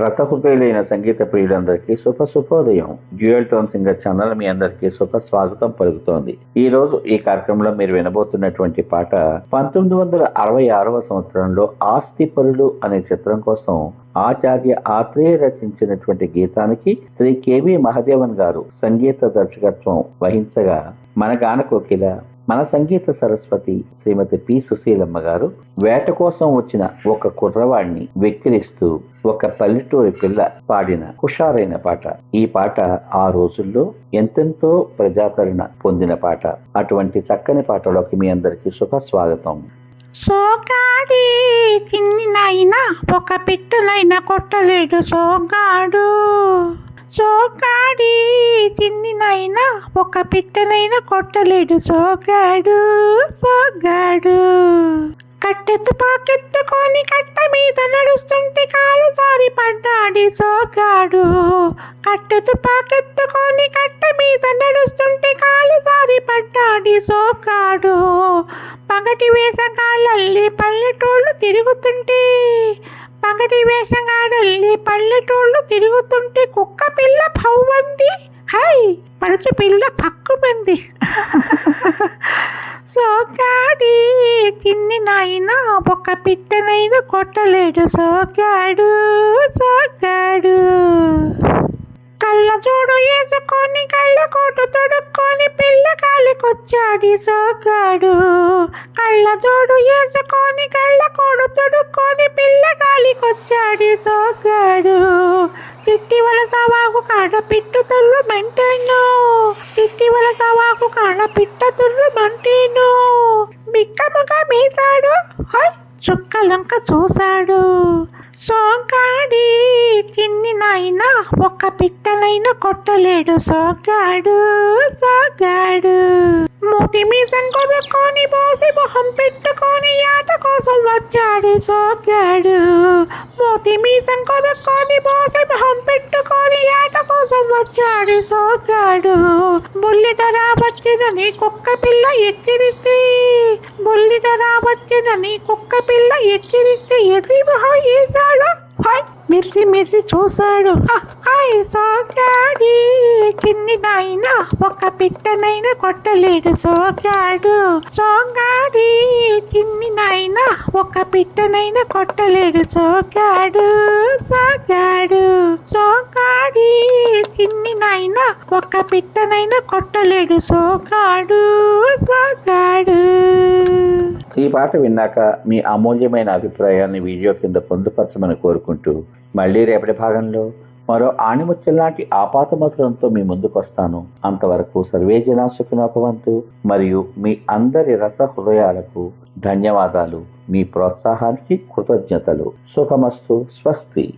రసహృదయులైన సంగీత ప్రియులందరికీ శుభ శుభోదయం డ్యూయల్ టోన్ సింగర్ ఛానల్ మీ అందరికీ శుభ స్వాగతం పలుకుతోంది. ఈ రోజు ఈ కార్యక్రమంలో మీరు వినబోతున్నటువంటి పాట పంతొమ్మిది వందల అరవై ఆరవ సంవత్సరంలో ఆస్తి పరులు అనే చిత్రం కోసం ఆచార్య ఆత్రేయ రచించినటువంటి గీతానికి శ్రీ కెవి మహదేవన్ గారు సంగీత దర్శకత్వం వహించగా మన గాన కోకిల మన సంగీత సరస్వతి శ్రీమతి పి సుశీలమ్మ గారు వేట కోసం వచ్చిన ఒక కుర్రవాడిని వెక్కిరిస్తూ ఒక పల్లెటూరి పిల్ల పాడిన హుషారైన పాట. ఈ పాట ఆ రోజుల్లో ఎంతెంతో ప్రజాదరణ పొందిన పాట. అటువంటి చక్కని పాటలోకి మీ అందరికీ శుభ స్వాగతం సోగాడి చిన్ని ఒక పిట్టలైనా కొట్టలేడు సోగాడు సోకాడి ఒక్క ఒక కొట్టలేడు. సోగాడు సోగాడు. కట్టెత్తు పాకెత్తుకొని కట్ట మీద నడుస్తుంటే కాలు జారి పడ్డాడి సోగాడు. కట్టెత్తు పాకెత్తుకొని కట్ట మీద నడుస్తుంటే కాలు జారి పడ్డాడి సోగాడు. పగటి వేసగాళ్ళల్లి పల్లెటూళ్ళు తిరుగుతుంటే పగటి వేసగాడల్లి పల్లెటూళ్ళు తిరుగుతుంటే కుక్క పిల్ల భవ్వంది హై! పడుచు పిల్ల పక్కుమంది. సోగాడి చిన్ని నాయన ఒక పిట్టనైనా కొట్టలేడు. సోగాడు సోగాడు కళ్ళ జోడు వేసుకొని కళ్ళ కోటు తొడుక్కొని పిల్ల కాలికొచ్చాడి సోగాడు కళ్ళ జోడు వేసుకొని కళ్ళ కోడు తొడుక్కొని పిల్ల కాలికొచ్చాడి సోగాడు చిట్టి వలస కాడ పిట్టు తుర్రు మంటేను కాడ తుర్రు మంటేను బిక్కముగా మీసాడు హై చుక్కలంక చూశాడు. సోగాడి చిన్ని నాయన ఒక్క పిట్టలైన కొట్టలేడు సోగాడు సోగాడు మూతి మీసం కొనుక్కొని పోసి మొహం పెట్టుకొని ఆట కోసం వచ్చాడు సోకాడు. మూతి మీసం కొనుక్కొని పోసి మొహం పెట్టుకొని ఆట కోసం వచ్చాడు సోకాడు. బుల్లిట రావచ్చిందని కుక్క పిల్ల ఎక్కిరిస్తే. బుల్లిట రావచ్చిందని కుక్క పిల్ల ఎక్కిరిస్తే ఎర్రి మొహం వేశాడు హాయ్ మిర్చి మిర్చి చూశాడు. హాయ్ సోకా. చిన్ని నాయన ఒక పిట్టనైనా కొట్టలేడు సోగాడు సోగాడి చిన్ని నాయన ఒక పిట్టనైనా కొట్టలేడు సోగాడు సాగాడు సోగాడి చిన్ని నాయన ఒక పిట్టనైనా కొట్టలేడు సోగాడు సాగాడు ఈ పాట విన్నాక మీ అమూల్యమైన అభిప్రాయాన్ని వీడియో కింద పొందుపరచమని కోరుకుంటూ మళ్ళీ రేపటి భాగంలో మరో ఆణిముత్యం లాంటి ఆపాతమధురంతో మీ ముందుకు వస్తాను. అంతవరకు సర్వే జనా మరియు మీ అందరి రస హృదయాలకు ధన్యవాదాలు. మీ ప్రోత్సాహానికి కృతజ్ఞతలు. సుఖమస్తు. స్వస్తి.